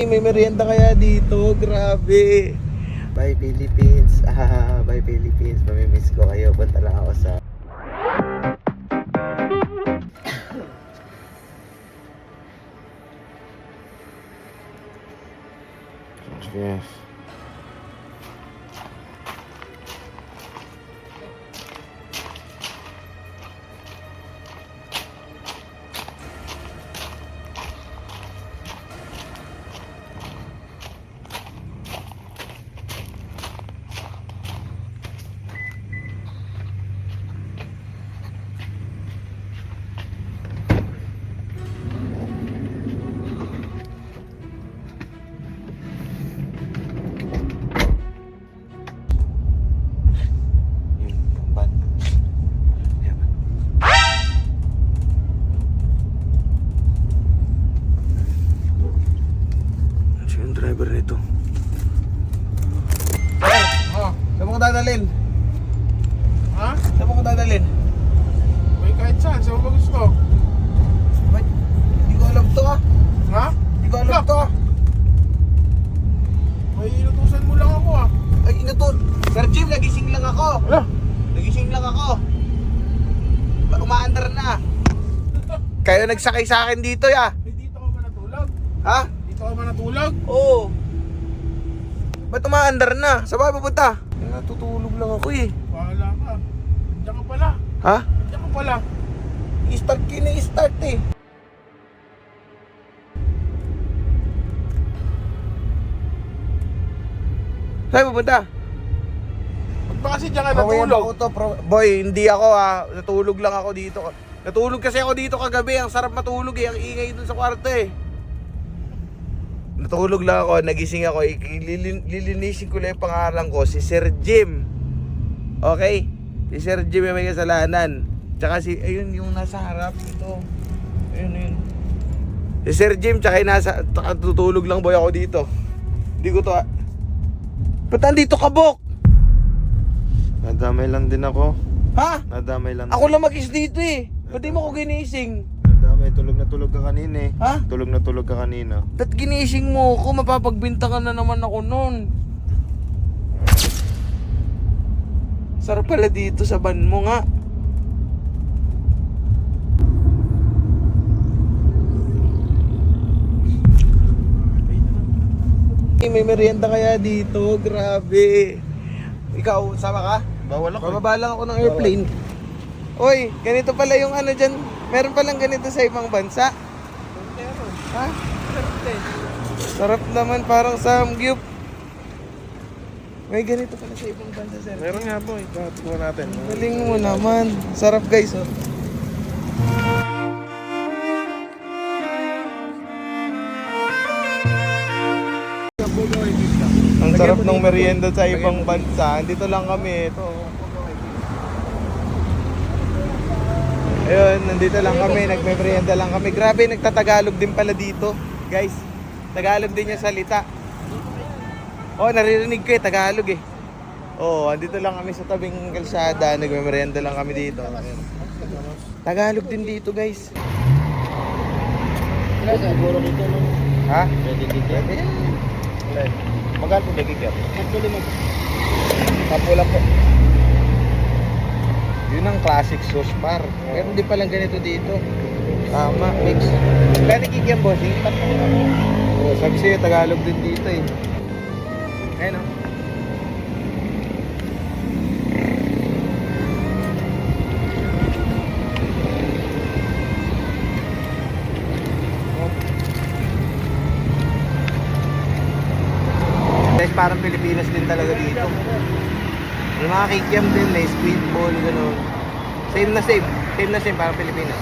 May merienda kaya dito, grabe. Bye Philippines. Ah, bye Philippines. Mamimiss ko kayo. Punta lang ako sa Yes. Sino yung driver nito? Sir, oh, saan mo ko dadalhin? Ha? Saan mo ko dadalhin? May kahit saan, saan mo ba gusto? Ba't? Hindi ko alam to ah. Ha? Hindi ko alam to ah. May inutusan mo lang ako ah. Ay, ino to. Sir Jim, nagising lang ako. Ala? Nagising lang ako. Ba- Umaandar na. Kayo nagsakay sa akin dito ya. Eh, dito ka ba natulog? Ha? Dito ka ba natulog? Oo. Ba't umaandar na? Saan ba pupunta? Natutulog lang ako eh. Bahala ka. Diyan ka pala. Ha? Diyan ka pala. I-start kayo na i-start eh. Saan pupunta? Ba't ba kasi diyan ka Natulog. Ako to, pro- boy, hindi ako ah. Natulog lang ako dito. Natulog kasi ako dito kagabi. Ang sarap matulog eh. Ang ingay dun sa kwarto eh. Natulog lang ako, nagising ako. Lilin- Lilinisin ko lang yung pangalan ko, si Sir Jim. Okay? Si Sir Jim yung may kasalanan. Tsaka si, ayun yung nasa harap ito. Ayun, ayun. Si Sir Jim, tsaka yung nasa, tsaka tutulog lang boy ako dito. Hindi ko to, ah. Ba't nandito ka, Bok? Nadamay lang din ako. Ha? Nadamay lang. Ako lang mag-is dito eh. Ba't di mo ako ginising? Nadamay. Tulog na tulog ka kanina eh. Ha? Tulog na tulog ka kanina. Ba't ginising mo ako? Mapapagbintangan na naman ako nun. Sarap pala dito sa van mo nga. May merienda kaya dito, grabe. Ikaw, sama ka? Bawal ako. Bababa lang ako ng airplane. Oy, ganito pala yung ano dyan. Meron palang ganito sa ibang bansa. Ha? Sarap naman parang samgyup. May ganito pala sa ibang bansa, sir. Meron nga po. Ikaw natin. Galing mo naman. Sarap guys, oh. Ang sarap ng merienda sa ibang bansa. Dito lang kami. Ito. Ayun, nandito lang kami. Nagme-merienda lang kami. Grabe, nagtatagalog din pala dito. Guys, Tagalog din yung salita. Oh, naririnig ko eh, Tagalog eh. Oh, andito lang kami sa tabing kalsada. Nagme-merienda lang kami dito. Tagalog din dito, guys. Siguro dito no. Ha? Pwede dito. Magkano po nagkikip? Actually, mag... Tapo lang po. Classic sauce par. Pero hindi palang ganito dito. Tama, mix. Kaya nakikiyan bossing, tatlo na. Oo, sabi sa'yo, Tagalog din dito eh. Ayun o. Guys, parang Pilipinas din talaga dito. May mga kikiam din, may squid ball, gano'n. Same na same. Same na same, parang Pilipinas.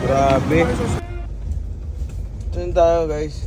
Grabe. Saan tayo guys?